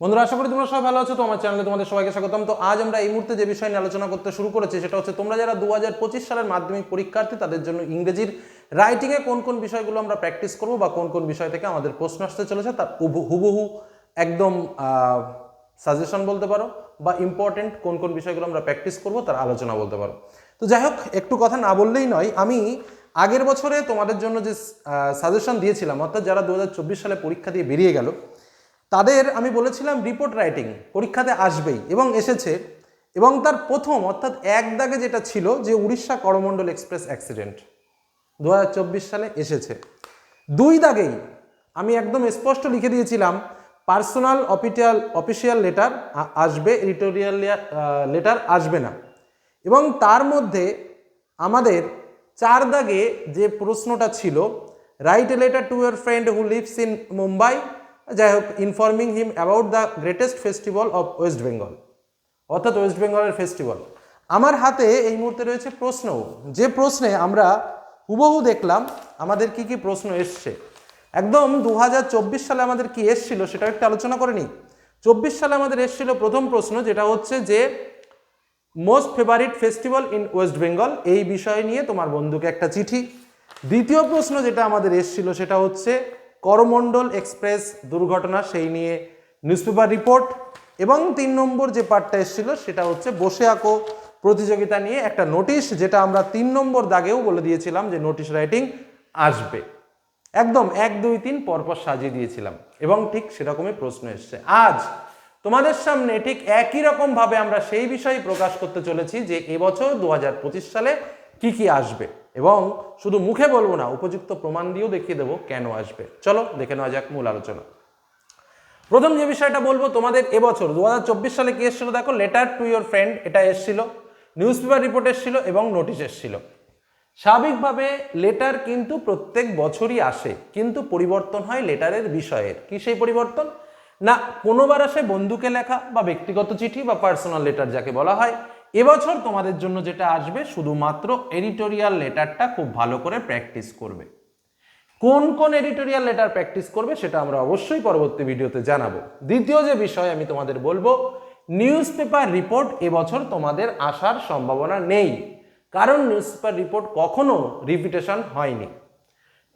বন্ধুরা, আশা করি তোমরা সবাই ভালো আছো, তো আমার চ্যানেলে তোমাদের সবাইকে স্বাগতম। তো আজ আমরা এই মুহূর্তে যে বিষয় নিয়ে আলোচনা করতে শুরু করেছি, সেটা হচ্ছে তোমরা যারা দু হাজার পঁচিশ সালের মাধ্যমিক পরীক্ষার্থী, তাদের জন্য ইংরেজির রাইটিংয়ে কোন কোন বিষয়গুলো আমরা প্র্যাকটিস করব বা কোন কোন বিষয় থেকে আমাদের প্রশ্ন আসতে চলেছে, তার হুবহু- একদম সাজেশন বলতে পারো বা ইম্পর্টেন্ট কোন কোন বিষয়গুলো আমরা প্র্যাকটিস করব, তার আলোচনা বলতে পারো। তো যাই হোক, একটু কথা না বললেই নয়, আমি আগের বছরে তোমাদের জন্য যে সাজেশন দিয়েছিলাম, অর্থাৎ যারা দু হাজার চব্বিশ সালে পরীক্ষা দিয়ে বেরিয়ে গেল তাদের আমি বলেছিলাম রিপোর্ট রাইটিং পরীক্ষাতে আসবেই এবং এসেছে এবং তার প্রথম অর্থাৎ এক দাগে যেটা ছিল যে উড়িষ্যা করমণ্ডল এক্সপ্রেস অ্যাক্সিডেন্ট দু হাজার চব্বিশ সালে এসেছে। দুই দাগেই আমি একদম স্পষ্ট লিখে দিয়েছিলাম পার্সোনাল অফিসিয়াল অফিসিয়াল লেটার আসবে এডিটোরিয়াল লেটার আসবে না। এবং তার মধ্যে আমাদের চার দাগে যে প্রশ্নটা ছিল write a letter to your friend who lives in Mumbai যাই হোক informing him about the greatest festival of West Bengal অর্থাৎ ওয়েস্ট বেঙ্গলের ফেস্টিভ্যাল আমার হাতে এই মুহূর্তে রয়েছে প্রশ্ন। যে প্রশ্নে আমরা হুবহু দেখলাম, আমাদের কি কি প্রশ্ন এসছে? একদম দু হাজার চব্বিশ সালে আমাদের কি এসছিল সেটা একটু আলোচনা করে নিই। চব্বিশ সালে আমাদের এসছিল প্রথম প্রশ্ন, যেটা হচ্ছে যে most favourite festival in West Bengal এই বিষয় নিয়ে তোমার বন্ধুকে একটা চিঠি। দ্বিতীয় প্রশ্ন যেটা আমাদের এসছিল সেটা হচ্ছে করমণ্ডল এক্সপ্রেস দুর্ঘটনা সেই নিয়ে নিউজপেপার রিপোর্ট এবং তিন নম্বর যে পার্টটা এসছিল সেটা হচ্ছে বসে আঁকো প্রতিযোগিতা নিয়ে একটা নোটিশ যেটা আমরা তিন নম্বর দাগেও বলে দিয়েছিলাম যে নোটিশ রাইটিং আসবে। একদম এক, দুই, তিন পরপর সাজিয়ে দিয়েছিলাম এবং ঠিক সেরকমই প্রশ্ন এসছে। আজ তোমাদের সামনে ঠিক একই রকম ভাবে আমরা সেই বিষয়ে প্রকাশ করতে চলেছি যে এবছর দু হাজার পঁচিশ সালে কি কি আসবে? এবং শুধু মুখে বলব না, উপযুক্ত প্রমাণ দিয়েও দেখিয়ে দেবো কেন আসবে। চলো, দেখে নেওয়া যাক মূল আলোচনা। প্রথম যে বিষয়টা বলব, তোমাদের এবছর দু হাজার চব্বিশ সালে কি এসেছিল? দেখো লেটার টু ইয়োর ফ্রেন্ড এটা এসেছিল নিউজ পেপার রিপোর্ট এসেছিল এবং নোটিশ এসেছিল। স্বাভাবিকভাবে লেটার কিন্তু প্রত্যেক বছরই আসে, কিন্তু পরিবর্তন হয় লেটারের বিষয়ের। কি সেই পরিবর্তন? না কোনোবার আসে বন্ধুকে লেখা বা ব্যক্তিগত চিঠি বা পার্সোনাল লেটার যাকে বলা হয়। এবছর তোমাদের জন্য যেটা আসবে শুধুমাত্র এডিটোরিয়াল লেটারটা খুব ভালো করে প্র্যাকটিস করবে। কোন কোন এডিটোরিয়াল লেটার প্র্যাকটিস করবে সেটা আমরা অবশ্যই পরবর্তী ভিডিওতে জানাব। দ্বিতীয় যে বিষয় আমি তোমাদের বলব নিউজ পেপার রিপোর্ট এবছর তোমাদের আসার সম্ভাবনা নেই। কারণ নিউজ পেপার রিপোর্ট কখনো রিপিটেশন হয়নি।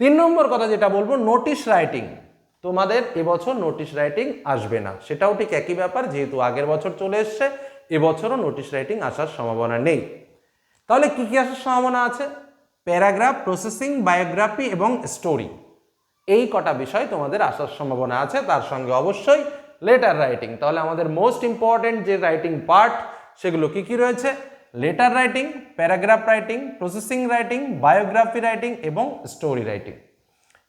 তিন নম্বর কথা যেটা বলব নোটিশ রাইটিং তোমাদের এবছর নোটিশ রাইটিং আসবে না। সেটাও ঠিক একই ব্যাপার, যেহেতু আগের বছর চলে এসছে এবছরও নোটিশ রাইটিং আসার সম্ভাবনা নেই। তাহলে কি কি আসার সম্ভাবনা আছে? প্যারাগ্রাফ, প্রসেসিং, বায়োগ্রাফি এবং স্টোরি। এই কটা বিষয় তোমাদের আসার সম্ভাবনা আছে, তার সঙ্গে অবশ্যই লেটার রাইটিং। তাহলে আমাদের মোস্ট ইম্পর্টেন্ট যে রাইটিং পার্ট, সেগুলো কি কি রয়েছে? Letter writing, paragraph writing, processing writing, biography writing এবং স্টোরি রাইটিং।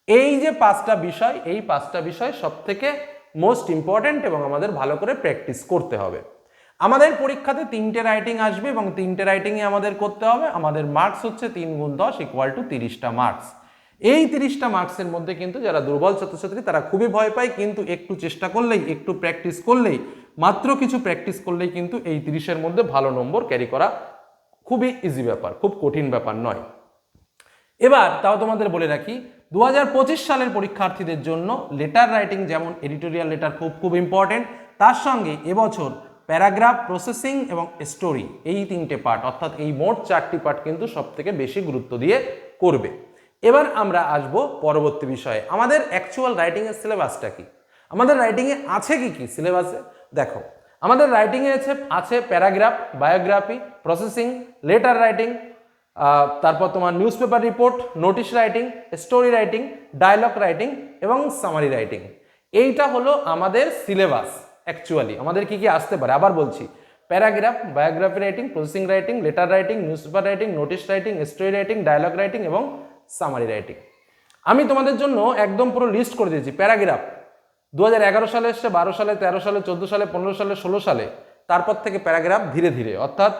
এই যে পাঁচটা বিষয়, এই পাঁচটা বিষয় সব থেকে মোস্ট ইম্পর্ট্যান্ট এবং আমাদের ভালো করে প্র্যাকটিস করতে হবে। আমাদের পরীক্ষাতে তিনটে রাইটিং আসবে এবং তিনটে রাইটিংয়ে আমাদের করতে হবে। আমাদের মার্কস হচ্ছে তিন গুণ দশ ইকুয়াল টু তিরিশটা মার্কস এই তিরিশটা মার্কসের মধ্যে কিন্তু যারা দুর্বল ছাত্রছাত্রী, তারা খুবই ভয় পায়, কিন্তু একটু চেষ্টা করলেই, একটু প্র্যাকটিস করলেই, মাত্র কিছু প্র্যাকটিস করলেই কিন্তু এই তিরিশের মধ্যে ভালো নম্বর ক্যারি করা খুবই ইজি ব্যাপার, খুব কঠিন ব্যাপার নয়। এবার তাও তোমাদের বলে রাখি দু হাজার পঁচিশ সালের পরীক্ষার্থীদের জন্য লেটার রাইটিং যেমন এডিটোরিয়াল লেটার খুব খুব ইম্পর্টেন্ট তার সঙ্গে এবছর প্যারাগ্রাফ, প্রসেসিং এবং স্টোরি এই তিনটে পার্ট, অর্থাৎ এই মোট চারটি পার্ট কিন্তু সব থেকে বেশি গুরুত্ব দিয়ে করবে। এবার আমরা আসব পরবর্তী বিষয়ে। আমাদের অ্যাকচুয়াল রাইটিংয়ের সিলেবাসটা কি? আমাদের রাইটিংয়ে আছে কি কি সিলেবাসে দেখো, আমাদের রাইটিংয়ে আছে আছে paragraph biography processing letter writing তারপর তোমার newspaper report notice writing story writing dialogue writing এবং সামারি রাইটিং এইটা হলো আমাদের সিলেবাস অ্যাকচুয়ালি আমাদের কি কি আসতে পারে? আবার বলছি paragraph biography writing processing writing letter writing newspaper writing notice writing story writing dialogue writing এবং সামারি রাইটিং আমি তোমাদের জন্য একদম পুরো লিস্ট করে দিয়েছি প্যারাগ্রাফ দু হাজার এগারো সালে এসছে, বারো সালে, তেরো সালে, চোদ্দ সালে, পনেরো সালে, ষোলো সালে। তারপর থেকে প্যারাগ্রাফ ধীরে ধীরে, অর্থাৎ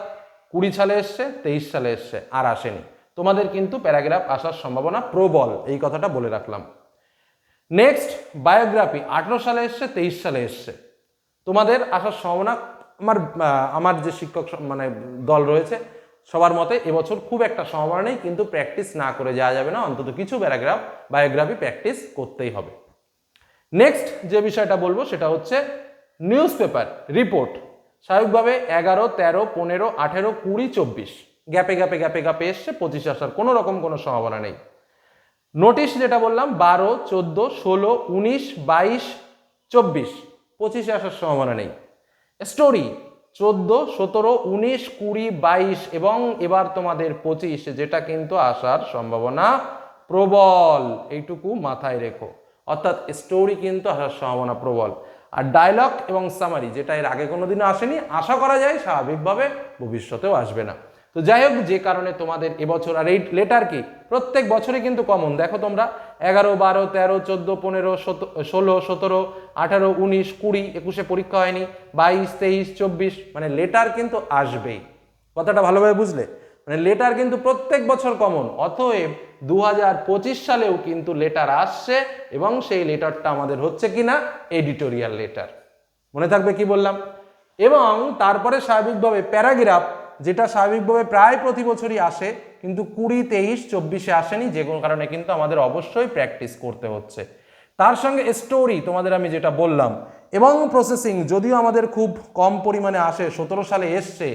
কুড়ি সালে এসছে, তেইশ সালে এসছে, আর আসেনি। তোমাদের কিন্তু প্যারাগ্রাফ আসার সম্ভাবনা প্রবল, এই কথাটা বলে রাখলাম। নেক্সট বায়োগ্রাফি আঠেরো সালে এসছে, তেইশ সালে এসছে। তোমাদের আসার সম্ভাবনা আমার আমার যে শিক্ষক মানে দল রয়েছে, সবার মতে এবছর খুব একটা সম্ভাবনা নেই, কিন্তু প্র্যাকটিস না করে যাওয়া যাবে না। অন্তত কিছু প্যারাগ্রাফ বায়োগ্রাফি প্র্যাকটিস করতেই হবে। নেক্সট যে বিষয়টা বলব, সেটা হচ্ছে নিউজ পেপার রিপোর্ট স্বাভাবিকভাবে এগারো, তেরো, পনেরো, আঠেরো, কুড়ি, চব্বিশ। গ্যাপে গ্যাপে গ্যাপে গ্যাপে এসছে, পঁচিশে আসার কোনো রকম কোনো সম্ভাবনা নেই। নোটিশ যেটা বললাম, বারো, চোদ্দ, ষোলো, উনিশ, বাইশ, চব্বিশ। পঁচিশে আসার সম্ভাবনা নেই। স্টোরি চোদ্দ, সতেরো, উনিশ, কুড়ি, বাইশ এবং এবার তোমাদের পঁচিশ, যেটা কিন্তু আসার সম্ভাবনা প্রবল। এইটুকু মাথায় রেখো। অর্থাৎ স্টোরি কিন্তু আসার সম্ভাবনা প্রবল। আর ডায়লগ এবং সামারি যেটা এর আগে কোনোদিনও আসেনি, আশা করা যায় স্বাভাবিকভাবে ভবিষ্যতেও আসবে না। তো যাই হোক, যে কারণে তোমাদের এবছর আর এই লেটার কি প্রত্যেক বছরই কিন্তু কমন দেখো তোমরা, এগারো, বারো, তেরো, চোদ্দ, পনেরো ষোলো, সতেরো, আঠারো, উনিশ, কুড়ি, একুশে পরীক্ষা হয়নি, বাইশ, তেইশ, চব্বিশ মানে লেটার কিন্তু আসবেই। কথাটা ভালোভাবে বুঝলে? মানে লেটার কিন্তু প্রত্যেক বছর কমন অতএব দু হাজার পঁচিশ সালেও কিন্তু লেটার আসছে এবং সেই লেটারটা আমাদের হচ্ছে কিনা? Editorial letter. মনে থাকবে কি বললাম? এবং তারপরে স্বাভাবিকভাবে প্যারাগ্রাফ যেটা স্বাভাবিকভাবে প্রায় প্রতি বছরই আসে, কিন্তু কুড়ি, তেইশ, চব্বিশে আসেনি, যে কোনো কারণে কিন্তু আমাদের অবশ্যই প্র্যাকটিস করতে হচ্ছে। তার সঙ্গে স্টোরি তোমাদের আমি যেটা বললাম, এবং প্রসেসিং যদিও আমাদের খুব কম পরিমাণে আসে, সতেরো সালে এসছে,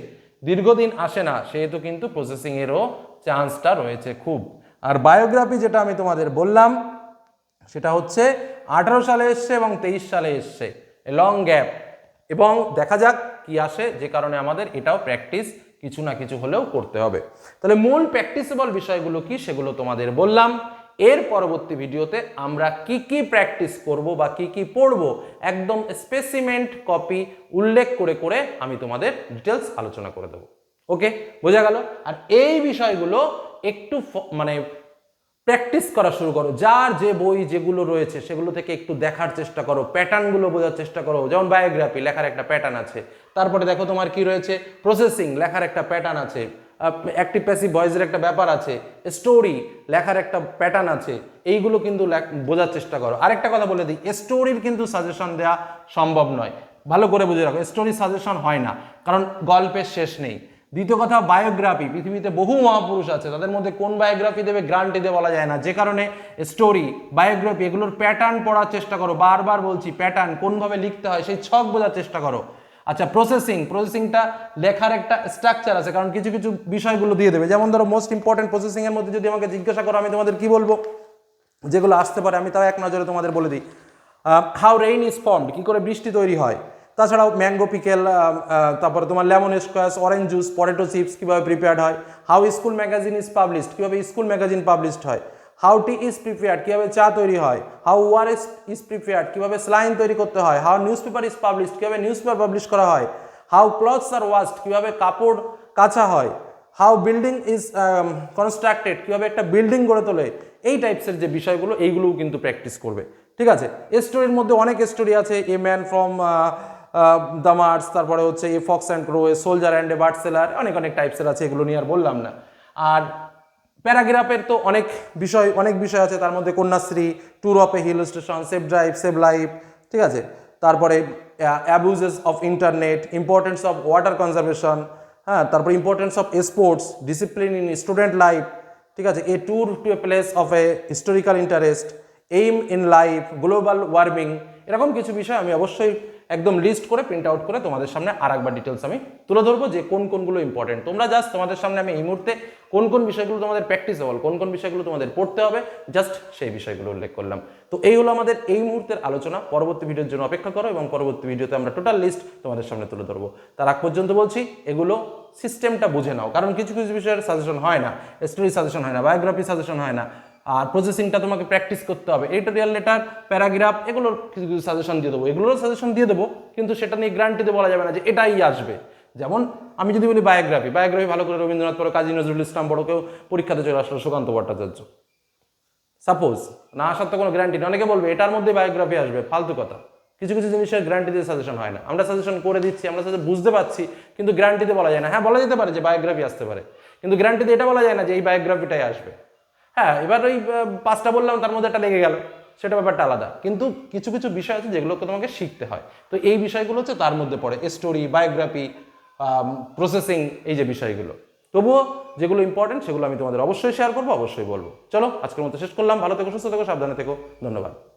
দীর্ঘদিন আসে না, সেহেতু কিন্তু প্রসেসিংয়েরও চান্সটা রয়েছে খুব। আর বায়োগ্রাফি যেটা আমি তোমাদের বললাম, সেটা হচ্ছে আঠারো সালে এসছে এবং তেইশ সালে এসছে লং গ্যাপ এবং দেখা যাক কি আসে, যে কারণে আমাদের এটাও প্র্যাকটিস কিছু না কিছু হলেও করতে হবে। তাহলে মূল প্র্যাকটিসেবল বিষয়গুলো কি সেগুলো তোমাদের বললাম। এর পরবর্তী ভিডিওতে আমরা কি কি প্র্যাকটিস করব বা কি কি পড়ব একদম স্পেসিমেন্ট কপি উল্লেখ করে করে আমি তোমাদের ডিটেলস আলোচনা করে দেবো। ওকে বোঝা গেল? আর এই বিষয়গুলো একটু মানে প্র্যাকটিস করা শুরু করো। যার যে বই যেগুলো রয়েছে সেগুলো থেকে একটু দেখার চেষ্টা করো। প্যাটার্নগুলো বোঝার চেষ্টা করো। যেমন বায়োগ্রাফি, লেখার একটা প্যাটার্ন আছে। তারপরে দেখো তোমার কি রয়েছে? প্রসেসিং, লেখার একটা প্যাটার্ন আছে। অ্যাক্টিভ প্যাসিভ ভয়েসের একটা ব্যাপার আছে। স্টোরি লেখার একটা প্যাটার্ন আছে। এইগুলো কিন্তু বোঝার চেষ্টা করো। আরেকটা কথা বলে দিই স্টোরির কিন্তু সাজেশন দেওয়া সম্ভব নয়। ভালো করে বুঝে রাখো স্টোরি সাজেশন হয় না। কারণ গল্পের শেষ নেই। দ্বিতীয় কথা বায়োগ্রাফি পৃথিবীতে বহু মহাপুরুষ আছে, তাদের মধ্যে কোন বায়োগ্রাফি দেবে গ্রান্টি দিয়ে বলা যায় না। যে কারণে স্টোরি বায়োগ্রাফি এগুলোর প্যাটার্ন পড়ার চেষ্টা করো। বারবার বলছি প্যাটার্ন কোনভাবে লিখতে হয়, সেই ছক বোঝার চেষ্টা করো। আচ্ছা প্রসেসিং প্রসেসিংটা লেখার একটা স্ট্রাকচার আছে, কারণ কিছু কিছু বিষয়গুলো দিয়ে দেবে। যেমন ধরো মোস্ট ইম্পর্টেন্ট প্রসেসিংয়ের মধ্যে যদি আমাকে জিজ্ঞাসা করো, আমি তোমাদের কি বলব? যেগুলো আসতে পারে, আমি তাও এক নজরে তোমাদের বলে দিই। হাউ রেইন ইজ ফর্মড কী করে বৃষ্টি তৈরি হয়? তাছাড়াও ম্যাঙ্গো পিকেল তারপরে তোমার lemon squash orange juice potato chips কীভাবে প্রিপেয়ার্ড হয়? How school magazine is published কীভাবে স্কুল ম্যাগাজিন পাবলিশড হয়? হাউ টি ইজ প্রিপেয়ার্ড কীভাবে চা তৈরি হয়? How war is is prepared কীভাবে স্লাইন তৈরি করতে হয়? How news paper is published কীভাবে নিউজ পেপার পাবলিশ করা হয়? হাউ ক্লথস আর ওয়াস্ট কীভাবে কাপড় কাচা হয়? হাউ বিল্ডিং ইজ কনস্ট্রাক্টেড কীভাবে একটা বিল্ডিং গড়ে তোলে? এই টাইপসের যে বিষয়গুলো, এইগুলোও কিন্তু প্র্যাকটিস করবে। ঠিক আছে? স্টোরির মধ্যে অনেক স্টোরি আছে। A man from the Mars, তারপরে হচ্ছে a fox and crow a soldier and a bird seller, অনেক অনেক টাইপসের আছে, এগুলো নিয়ে আর বললাম না। আর প্যারাগ্রাফের তো অনেক বিষয় অনেক বিষয় আছে, তার মধ্যে Kanyashree tour of a hill station save drive save life ঠিক আছে? তারপরে abuses of internet importance of water conservation হ্যাঁ তারপর importance of sports discipline in student life ঠিক আছে? A tour to a place of a historical interest aim in life global warming এরকম কিছু বিষয় আমি অবশ্যই একদম লিস্ট করে প্রিন্ট আউট করে তোমাদের সামনে আর একবার ডিটেলস আমি তুলে ধরবো যে কোন কোনগুলো ইম্পর্টেন্ট তোমরা জাস্ট তোমাদের সামনে আমি এই মুহূর্তে কোন কোন বিষয়গুলো তোমাদের প্র্যাকটিসেবল কোন কোন বিষয়গুলো তোমাদের পড়তে হবে জাস্ট সেই বিষয়গুলো উল্লেখ করলাম। তো এই হলো আমাদের এই মুহূর্তের আলোচনা। পরবর্তী ভিডিওর জন্য অপেক্ষা করো এবং পরবর্তী ভিডিওতে আমরা টোটাল লিস্ট তোমাদের সামনে তুলে ধরবো। তার আগ পর্যন্ত বলছি, এগুলো সিস্টেমটা বুঝে নাও। কারণ কিছু কিছু বিষয়ের সাজেশন হয় না। স্টোরি সাজেশন হয় না বায়োগ্রাফি সাজেশন হয় না। আর প্রসেসিংটা তোমাকে প্র্যাকটিস করতে হবে। এডিটোরিয়াল লেটার প্যারাগ্রাফ এগুলোর কিছু কিছু সাজেশন দিয়ে দেবো। এগুলোর সাজেশন দিয়ে দেবো, কিন্তু সেটা নিয়ে গ্যারান্টিতে বলা যাবে না যে এটাই আসবে। যেমন আমি যদি বলি বায়োগ্রাফি বায়োগ্রাফি ভালো করে রবীন্দ্রনাথ পড়ো, কাজী নজরুল ইসলাম পড়ো, কেউ পরীক্ষাতে চলে আসলো, সুকান্ত ভট্টাচার্য। সাপোজ না আসার তো কোনো গ্যারান্টি নেই। অনেকে বলবে, এটার মধ্যে বায়োগ্রাফি আসবে, ফালতু কথা। কিছু কিছু জিনিসের গ্যারান্টি দিয়ে সাজেশন হয় না। আমরা সাজেশন করে দিচ্ছি, আমরা সাথে বুঝতে পারছি, কিন্তু গ্যারান্টিতে বলা যায় না। হ্যাঁ বলা যেতে পারে যে বায়োগ্রাফি আসতে পারে। কিন্তু গ্যারান্টিতে এটা বলা যায় না যে এই বায়োগ্রাফিটাই আসবে। হ্যাঁ এবার ওই পাঁচটা বললাম, তার মধ্যে একটা লেগে গেল। সেটা ব্যাপারটা আলাদা। কিন্তু কিছু কিছু বিষয় আছে যেগুলোকে তোমাকে শিখতে হয়। তো এই বিষয়গুলো হচ্ছে তার মধ্যে পড়ে। স্টোরি বায়োগ্রাফি প্রসেসিং এই যে বিষয়গুলো। তবুও যেগুলো ইম্পর্টেন্ট সেগুলো আমি তোমাদের অবশ্যই শেয়ার করব, অবশ্যই বলব। চলো, আজকের মতো শেষ করলাম। ভালো থেকো, সুস্থ থেকো, সাবধানে থেকো। ধন্যবাদ।